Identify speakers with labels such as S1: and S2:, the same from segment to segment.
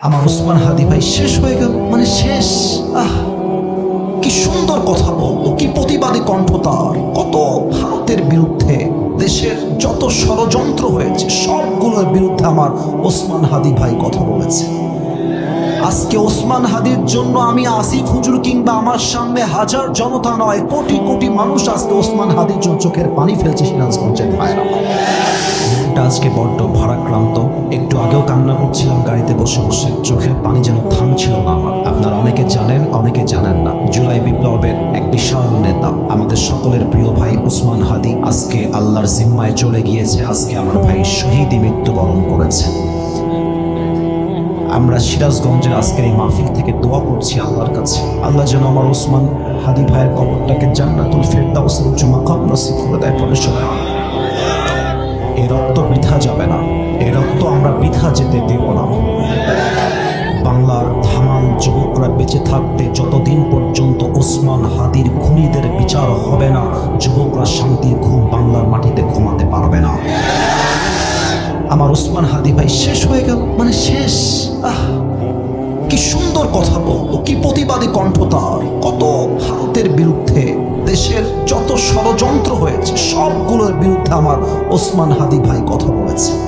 S1: আমার ওসমান হাদি ভাই শেষ হয়ে গেল। মানে শেষ। আহ, কি সুন্দর কথা বলতো কি প্রতিবাদী কণ্ঠ তার। কত ভারতের বিরুদ্ধে দেশের যত ষড়যন্ত্র হয়েছে, সবগুলোর বিরুদ্ধে আমার ওসমান হাদি ভাই কথা বলেছে। আজকে ওসমান হাদির জন্য আমি আসিফ হুজুর কিংবা আমার সামনে হাজার জনতা নয়, কোটি কোটি মানুষ আজকে ওসমান হাদির জন্য চোখের পানি ফেলছে সিরাজগঞ্জের ভাইরা আজকে বড্ড ভারাক্রান্ত। একটু আগেও কান্না করছিলাম গাড়িতে বসে বসে। চোখের পানি যেন থামছিল না আমার। আপনারা অনেকে জানেন অনেকে জানেন না। জুলাই বিপ্লবের এক বিশাল নেতা, আমাদের সকলের প্রিয় ভাই উসমান হাদি, আজকে আল্লাহর জিম্মায় চলে গিয়েছে। আজকে আমার ভাই শহীদ মৃত্যুবরণ করেছে। আমরা সিরাজগঞ্জের আজকের এই মাহফিল থেকে দোয়া করছি আল্লাহর কাছে। আল্লাহ যেন আমার ওসমান হাদি ভাইয়ের কবরটাকে জান্নাতুল ফেরদাউসের উচ্চ মাকাম নসিব করে দেয় পরে এই রক্ত বৃথা যাবে না। আমরা যেতে দেব না। বাংলার ধামাল যুবকরা বেঁচে থাকতে যতদিন পর্যন্ত ওসমান হাদির খুনিদের বিচার হবে না, যুবকরা শান্তির ঘুম বাংলার মাটিতে ঘুমাতে পারবে না। আমার ওসমান হাদি ভাই শেষ হয়ে গেল মানে শেষ। আহ, কি সুন্দর কথা বলতো কি প্রতিবাদী কণ্ঠ তার। কত ভারতের বিরুদ্ধে দেশের যত ষড়যন্ত্র হয়েছে, সবগুলোর বিরুদ্ধে আমার ওসমান হাদি ভাই কথা বলেছে।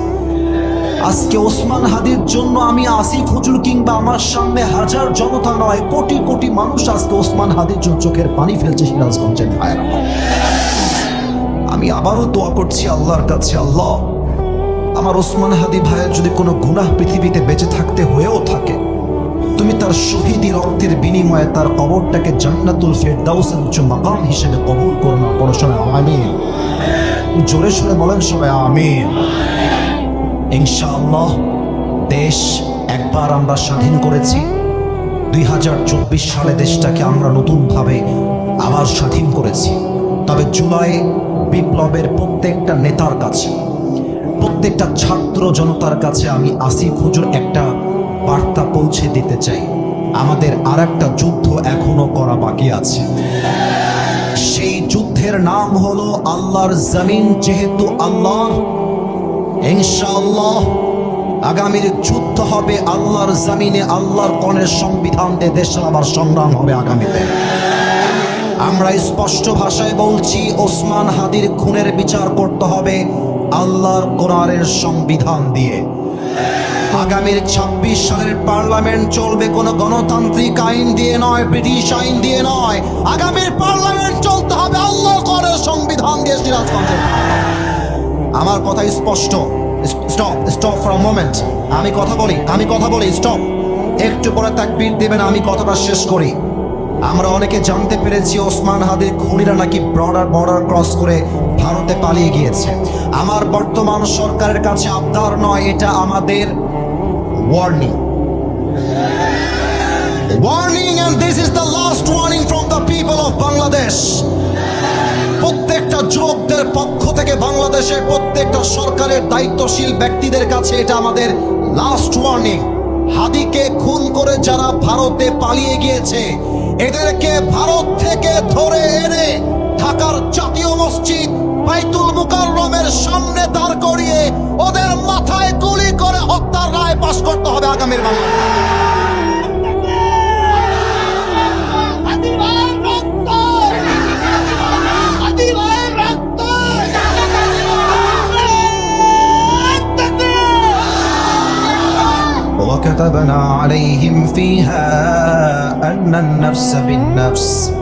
S1: আজকে ওসমান হাদির জন্য আমি আসিফ হুজুর কিংবা আমার সামনে হাজার জনতা নয়, কোটি কোটি মানুষ আজকে ওসমান হাদির জন্য চোখের পানি ফেলছে সিরাজগঞ্জের ভাইরা আমি আবারও দোয়া করছি আল্লাহর কাছে, আল্লাহ, আমার ওসমান হাদি ভাইয়ের যদি কোনো গুনাহ পৃথিবীতে বেঁচে থাকতে হয়েও থাকে, তুমি তার শহীদি রক্তের বিনিময়ে তার কবরটাকে জান্নাতুল ফেরদাউসের উচ্চ মাকাম হিসেবে কবুল করো না পড়াশোনা আমিন। জোরে সরে বলেন সবাই, আমিন। ইনশাআল্লাহ, দেশ একবার আমরা স্বাধীন করেছি। দুই হাজার চব্বিশ সালে দেশটাকে আমরা নতুনভাবে আবার স্বাধীন করেছি। তবে জুলাই বিপ্লবের প্রত্যেকটা নেতার কাছে, প্রত্যেকটা ছাত্র জনতার কাছে আমি আসিফ হুজুর একটা বার্তা পৌঁছে দিতে চাই। আমাদের আর একটা যুদ্ধ এখনও করা বাকি আছে। সেই যুদ্ধের নাম হলো আল্লাহর জমিন, যেহেতু আল্লাহর ইনশাআল্লাহ, আগামীর যুদ্ধ হবে আল্লাহর জমিনে, আল্লাহর কনের সংবিধান দিয়ে দেশ আবার সংগ্রাম হবে আগামীতে। আমরা স্পষ্ট ভাষায় বলছি, ওসমান হাদির খুনের বিচার করতে হবে আল্লাহর কোরআনের সংবিধান দিয়ে। আগামীর ২৬ সালের পার্লামেন্ট চলবে কোনো গণতান্ত্রিক আইন দিয়ে নয়, ব্রিটিশ আইন দিয়ে নয়। আগামীর পার্লামেন্ট চলতে হবে আল্লাহ করের সংবিধান দিয়ে সিরাজগঞ্জে। আমার কথা স্পষ্ট। স্টপ স্টপ ফর মোমেন্ট আমি কথা বলি, আমি কথা বলি স্টপ একটু পরে তাকবীর দেবেন, আমি কথাটা শেষ করি। আমরা অনেকে জানতে পেরেছি ওসমান হাদির খুনিরা নাকি বর্ডার বর্ডার ক্রস করে ভারতে পালিয়ে গিয়েছে। আমার বর্তমান সরকারের কাছে আবদার নয়, এটা আমাদের warning warning and this is the last warning from people of Bangladesh প্রত্যেকটা যুবকদের পক্ষ থেকে বাংলাদেশের প্রত্যেকটা সরকারের দায়িত্বশীল ব্যক্তিদের কাছে এটা আমাদের লাস্ট ওয়ার্নিং হাদিকে খুন করে যারা ভারতে পালিয়ে গিয়েছে, এদেরকে ভারত থেকে ধরে এনে ঢাকার জাতীয় মসজিদ বাইতুল মুকাররমের সামনে দাঁড় করিয়ে ওদের মাথায় গুলি করে হত্যার রায় পাশ করতে হবে আগামীর বাংলা وكتبنا عليهم فيها أن النفس بالنفس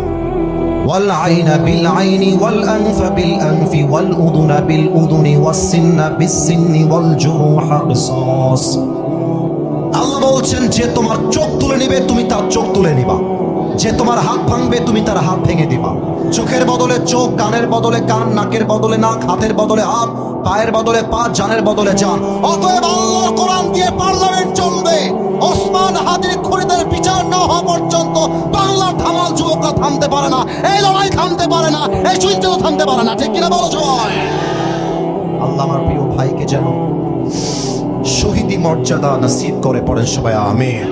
S1: والعين بالعين والأنف بالأنف والأذن بالأذن والسن بالسن والجروح قصاص আল্লাহ বলছেন যে তোমার চোখ তুলে নিবে তুমি তার চোখ তুলে নিবা যে তোমার হাত ভাঙবে তুমি তার হাত ভেঙে দিবা চোখের বদলে চোখ কানের বদলে কান নাকের বদলে নাক হাতের বদলে হাত পায়ের বদলে পা জানের বদলে জান অতএব আল্লাহর কোরআন দিয়ে পার্লামেন্ট পর্যন্ত বাংলার ধামাল যুবকরা থামতে পারে না, এই লড়াই থামতে পারে না, এই সূর্যও থামতে পারে না, ঠিক কিনা বলো আল্লাহ আমার প্রিয় ভাইকে যেন শহীদি মর্যাদা নসিব করে পড়েন সবাই, আমিন।